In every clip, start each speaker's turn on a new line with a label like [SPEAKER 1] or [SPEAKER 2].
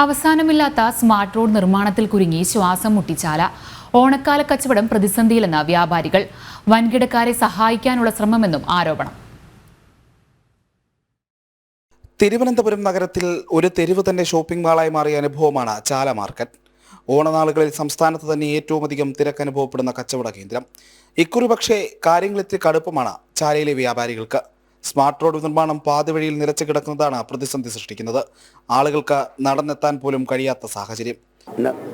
[SPEAKER 1] അവസാനമില്ലാത്ത smart road നിർമ്മാണത്തിൽ കുരുങ്ങി ശ്വാസം മുട്ടിച്ചാല. ഓണക്കാല കച്ചവടം പ്രതിസന്ധിയിലെന്ന വ്യാപാരികൾ. വൻകിടക്കാരെ സഹായിക്കാനുള്ള ശ്രമമെന്നും ആരോപണം.
[SPEAKER 2] തിരുവനന്തപുരം നഗരത്തിൽ ഒരു തെരുവ് തന്നെ ഷോപ്പിംഗ് മാളായി മാറിയ അനുഭവമാണ് ചാല മാർക്കറ്റ്. ഓണനാളുകളിൽ സംസ്ഥാനത്ത് തന്നെ ഏറ്റവും അധികം തിരക്ക് അനുഭവപ്പെടുന്ന കച്ചവട കേന്ദ്രം. ഇക്കുറി പക്ഷേ കാര്യങ്ങളിത്തിരി കടുപ്പമാണ് ചാലയിലെ വ്യാപാരികൾക്ക്. സ്മാർട്ട് റോഡ് നിർമ്മാണം പാതിവഴിയിൽ നിലച്ചു കിടക്കുന്നതാണ് പ്രതിസന്ധി സൃഷ്ടിക്കുന്നത്. ആളുകൾക്ക് നടന്നെത്താൻ പോലും കഴിയാത്ത സാഹചര്യം.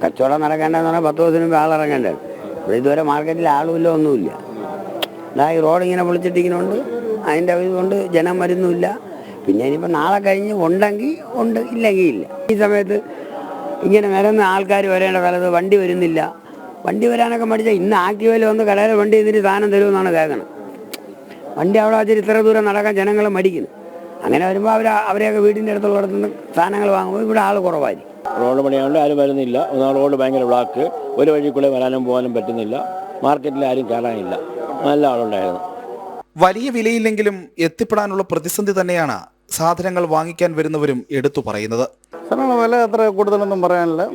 [SPEAKER 3] കച്ചവടം നടക്കേണ്ടതെന്ന് പറഞ്ഞാൽ പത്ത് ദിവസത്തിന് മുമ്പ് ആളിറങ്ങേണ്ടത് ഇവിടെ ഇതുവരെ മാർക്കറ്റിൽ ആളുമില്ല ഒന്നുമില്ല. ഇതാ ഈ റോഡ് ഇങ്ങനെ പൊളിച്ചിട്ടിരിക്കുന്നുണ്ട് അതിന്റെ ഇതുകൊണ്ട് ജനം വരുന്നുമില്ല. പിന്നെ ഇനിയിപ്പോൾ നാളെ കഴിഞ്ഞ് ഉണ്ടെങ്കിൽ ഉണ്ട് ഇല്ലെങ്കിൽ ഇല്ല. ഈ സമയത്ത് ഇങ്ങനെ വരുന്ന ആൾക്കാർ വരേണ്ട കാലത്ത് വണ്ടി വരുന്നില്ല. വണ്ടി വരാനൊക്കെ മടിച്ചാൽ ഇന്ന് ആക്റ്റീവയിൽ വന്ന് കടയിൽ വണ്ടി ഇതിന് സാധനം തരുമെന്നാണ് കേൾക്കണം വണ്ടി അവിടെ വെച്ചിട്ട് ഇത്ര ദൂരം നടക്കാൻ ജനങ്ങൾ മടിക്കുന്നു. അങ്ങനെ വരുമ്പോൾ അവർ അവരെയൊക്കെ വീടിന്റെ അടുത്തുള്ള നിന്ന് സാധനങ്ങൾ വാങ്ങുമ്പോൾ ഇവിടെ ആൾ കുറവായിരിക്കും.
[SPEAKER 4] റോഡ് പണിയാണ്ട് ആരും വരുന്നില്ല. ഒന്നാം റോഡ് ഭയങ്കര ബ്ലോക്ക്. ഒരു വഴി കൂടെ വരാനും പോകാനും പറ്റുന്നില്ല. മാർക്കറ്റിൽ ആരും കയറാനില്ല നല്ല ആളുണ്ടായിരുന്നു.
[SPEAKER 2] വലിയ വിലയില്ലെങ്കിലും എത്തിപ്പെടാനുള്ള പ്രതിസന്ധി തന്നെയാണ് സാധനങ്ങൾ വാങ്ങിക്കാൻ വരുന്നവരും എടുത്തു പറയുന്നത്.
[SPEAKER 5] സാധനങ്ങൾ വില അത്ര കൂടുതലൊന്നും പറയാനില്ല.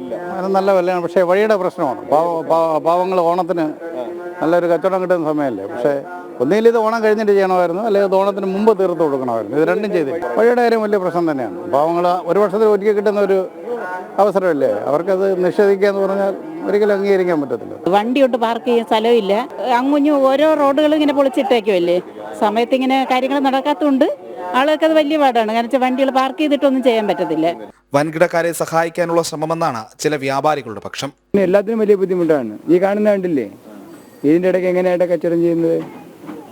[SPEAKER 5] നല്ല വിലയാണ്. പക്ഷേ വഴിയുടെ പ്രശ്നമാണ്. പാവ പാവ- പാവങ്ങൾ ഓണത്തിന് നല്ലൊരു കച്ചവടം കിട്ടുന്ന സമയമല്ലേ? പക്ഷേ ഒന്നുകിൽ ഇത് ഓണം കഴിഞ്ഞിട്ട് ചെയ്യണമായിരുന്നു അല്ലെങ്കിൽ ഓണത്തിന് മുമ്പ് തീർത്ത് കൊടുക്കണമായിരുന്നു. ഇത് രണ്ടും ചെയ്തില്ല. വഴിയുടെ കാര്യം വലിയ പ്രശ്നം തന്നെയാണ്. പാവങ്ങൾ ഒരു വർഷത്തിൽ ഒരിക്കൽ കിട്ടുന്ന ഒരു അവസരമല്ലേ? അവർക്കത് നിഷേധിക്കുക എന്ന് പറഞ്ഞാൽ ഒരിക്കലും അംഗീകരിക്കാൻ പറ്റത്തില്ല.
[SPEAKER 6] വണ്ടിയോട്ട് പാർക്ക് ചെയ്യാൻ സ്ഥലമില്ല. അങ്ങുഞ്ഞു ഓരോ റോഡുകളും ഇങ്ങനെ പൊളിച്ചിട്ടേക്കുമല്ലേ സമയത്ത് ഇങ്ങനെ കാര്യങ്ങൾ നടക്കാത്തതുകൊണ്ട് ആളുകൾക്ക് അത് വലിയ പാടാണ്. കാരണം വെച്ചാൽ വണ്ടികൾ പാർക്ക് ചെയ്തിട്ടൊന്നും ചെയ്യാൻ പറ്റത്തില്ല.
[SPEAKER 2] വൻകിടക്കാരെ സഹായിക്കാനുള്ള ശ്രമമെന്നാണ് ചില വ്യാപാരികളുടെ പക്ഷം.
[SPEAKER 7] എല്ലാത്തിനും വലിയ ബുദ്ധിമുട്ടാണ്. ഈ കാണുന്ന കണ്ടില്ലേ? ഇതിന്റെ ഇടയ്ക്ക് എങ്ങനെയായിട്ട് കച്ചവടം ചെയ്യുന്നത്?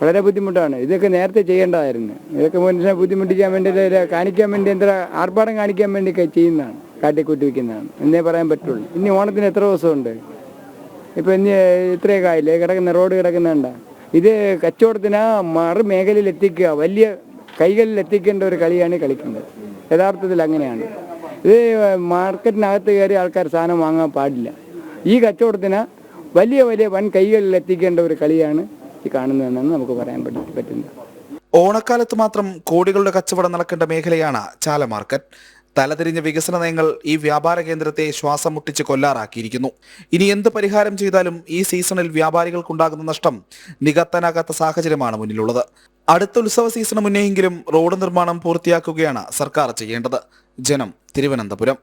[SPEAKER 7] വളരെ ബുദ്ധിമുട്ടാണ്. ഇതൊക്കെ നേരത്തെ ചെയ്യേണ്ടതായിരുന്നു. ഇതൊക്കെ മനുഷ്യനെ ബുദ്ധിമുട്ടിക്കാൻ വേണ്ടി കാണിക്കാൻ വേണ്ടി എന്താ ആർഭാടം കാണിക്കാൻ വേണ്ടി ചെയ്യുന്നതാണ്. കാട്ടിക്കൂട്ടി വയ്ക്കുന്നതാണ് എന്നേ പറയാൻ പറ്റുള്ളൂ. ഇനി ഓണത്തിന് എത്ര ദിവസമുണ്ട്? ഇപ്പം ഇനി ഇത്രയൊക്കെ ആയില്ലേ? കിടക്കുന്ന റോഡ് കിടക്കുന്നുണ്ട? ഇത് കച്ചവടത്തിന് മറു മേഖലയിൽ എത്തിക്കുക വലിയ കൈകളിൽ എത്തിക്കേണ്ട ഒരു കളിയാണ് കളിക്കുന്നത്. യഥാർത്ഥത്തിൽ അങ്ങനെയാണ്. ഇത് മാർക്കറ്റിനകത്ത് കയറി ആൾക്കാർ സാധനം വാങ്ങാൻ പാടില്ല. ഈ കച്ചവടത്തിന് വലിയ വലിയ വൻ കൈകളിൽ എത്തിക്കേണ്ട ഒരു കളിയാണ് ഈ കാണുന്നതെന്നാണ് നമുക്ക് പറയാൻ പറ്റും പറ്റുന്നത്.
[SPEAKER 2] ഓണക്കാലത്ത് മാത്രം കോടികളുടെ കച്ചവടം നടക്കേണ്ട മേഖലയാണ് ചാല മാർക്കറ്റ് തലതിരിഞ്ഞ വികസന നയങ്ങൾ ഈ വ്യാപാര കേന്ദ്രത്തെ ശ്വാസം മുട്ടിച്ച് കൊല്ലാറാക്കിയിരിക്കുന്നു. ഇനി എന്ത് പരിഹാരം ചെയ്താലും ഈ സീസണിൽ വ്യാപാരികൾക്കുണ്ടാകുന്ന നഷ്ടം നികത്താനാകാത്ത സാഹചര്യമാണ് മുന്നിലുള്ളത്. അടുത്ത ഉത്സവ സീസണ് മുന്നേയെങ്കിലും റോഡ് നിർമ്മാണം പൂർത്തിയാക്കുകയാണ് സർക്കാർ ചെയ്യേണ്ടത്. ജനം തിരുവനന്തപുരം.